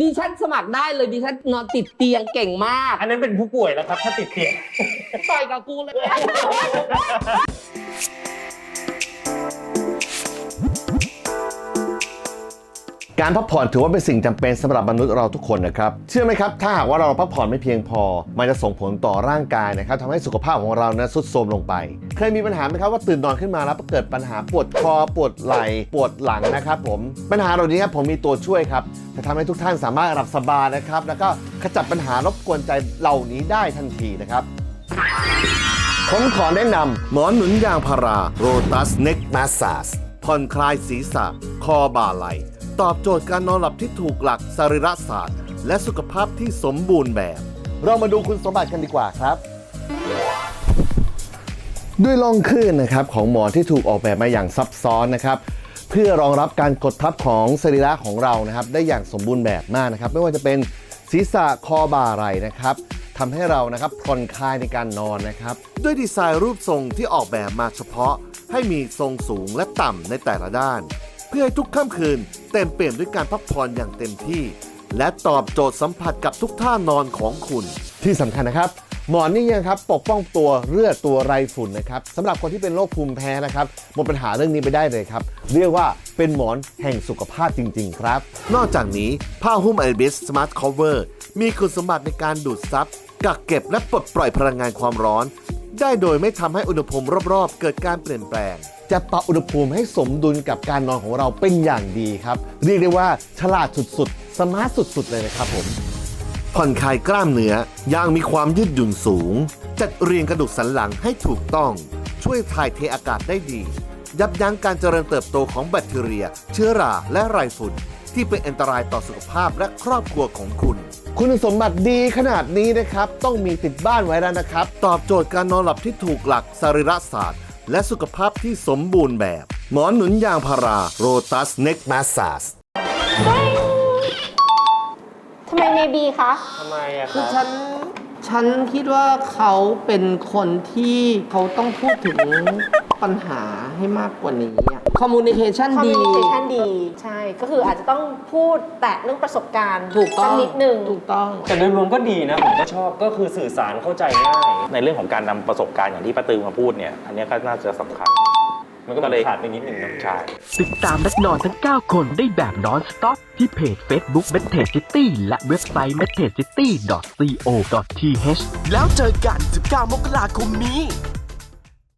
ดิฉันสมัครได้เลยดิฉันนอนติดเตียงเก่งมาก อันนั้นเป็นผู้ป่วยแล้วครับ ถ้าติดเตียง ต่อยกับกูเลย การพักผ่อนถือว่าเป็นสิ่งจำเป็นสำหรับมนุษย์เราทุกคนนะครับเชื่อไหมครับถ้าหากว่าเราพักผ่อนไม่เพียงพอ มันจะส่งผลต่อร่างกายนะครับทำให้สุขภาพของเรานะทรุดโทรมลงไป เคยมีปัญหาไหมครับว่าตื่นนอนขึ้นมาแล้วเกิดปัญหาปวดคอปวดไหล่ปวดหลังนะครับผมปัญหาเหล่านี้ครับผมมีตัวช่วยครับจะทำให้ทุกท่านสามารถหลับสบายนะครับแล้วก็ขจัดปัญหารบกวนใจเหล่านี้ได้ทันทีนะครับผมขอแนะนำหมอนหนุนยางพาราโรตัสเน็กมาสซาสผ่อนคลายศีรษะ คอบ่าไหล ตอบโจทย์การนอนหลับที่ถูกหลักสรีระศาสตร์ และสุขภาพที่สมบูรณ์แบบ เรามาดูคุณสมบัติกันดีกว่าครับ ด้วยรองคลื่นนะครับของหมอนที่ถูกออกแบบมาอย่างซับซ้อนนะครับเพื่อรองรับการกดทับของสรีระของเรานะครับ ได้อย่างสมบูรณ์แบบมากนะครับ ไม่ว่าจะเป็นศีรษะคอบ่าไหล่นะครับทำให้เรานะครับผ่อนคลายในการนอนนะครับ ด้วยดีไซน์รูปทรงที่ออกแบบมาเฉพาะ ให้มีทรงสูงและต่ำในแต่ละด้าน เพื่อให้ทุกค่ำคืน เต็มเปี่ยมด้วยการพักผ่อนอย่างเต็มที่ และตอบโจทย์สัมผัสกับทุกท่านอนของคุณ ที่สำคัญนะครับ หมอนนี่ยังครับปกป้องตัวเลือดตัวไรฝุ่นนะครับสำหรับคนที่เป็นโรคภูมิแพ้นะครับหมดปัญหาเรื่องนี้ไปได้เลยครับ เรียกว่าเป็นหมอนแห่งสุขภาพจริง ๆ ครับ นอกจากนี้ผ้าหุ้มไอบิสสมาร์ทคอเวอร์มีคุณสมบัติในการดูดซับกักเก็บและปลดปล่อยพลังงานความร้อน ได้โดยไม่ทำให้อุณหภูมิรอบๆ เกิดการเปลี่ยนแปลง จะปรับอุณหภูมิให้สมดุลกับการนอนของเราเป็นอย่างดีครับ เรียกได้ว่าฉลาดสุดๆ สมาร์ทสุดๆ เลยนะครับผม ผ่อนคลายกล้ามเนื้อย่างมีความยืดหยุ่นสูง จัดเรียงกระดูกสันหลังให้ถูกต้อง ช่วยถ่ายเทอากาศได้ดี ยับยั้งการเจริญเติบโตของแบคทีเรีย เชื้อราและไรฝุ่นที่เป็นอันตรายต่อสุขภาพและครอบครัวของคุณ คุณสมบัติดีขนาดนี้นะครับ ต้องมีติดบ้านไว้แล้วนะครับ ตอบโจทย์การนอนหลับที่ถูกหลักสรีระศาสตร์ และสุขภาพที่สมบูรณ์แบบ หมอนหนุนยางพาราโรตัสเน็กมาสซาสทำไมเมบีคะ ทำไมอะคคือรับฉัน ฉันคิดว่าเขาเป็นคนที่เขาต้องพูดถึงปัญหาให้มากกว่านี้ คอมมูนิเคชันคอมดี มิวนิเคชันดี ใช่ ก็คืออาจจะต้องพูดแตะเรื่องประสบการณ์ถูกต้สัองนิดหนึ่ง ถูกต้อง แต่โดยรวมก็ดีนะ ผมก็ชอบก็คือสื่อสารเข้าใจง่าย ในเรื่องของการนำประสบการณ์อย่างที่ป้าตือมาพูดเนี่ย อันเนี้ยก็น่าจะสำคัญ มันก็เลยขาดไปนิดหนึ่งเนอะใช่ ติดตามนักนอนทั้ง 9 คนได้แบบนอนสต็อปที่เพจ Facebook m e t a g City และเว็บไซต์ m e t a g City co th แล้วเจอกัน 19 มกราคมนี้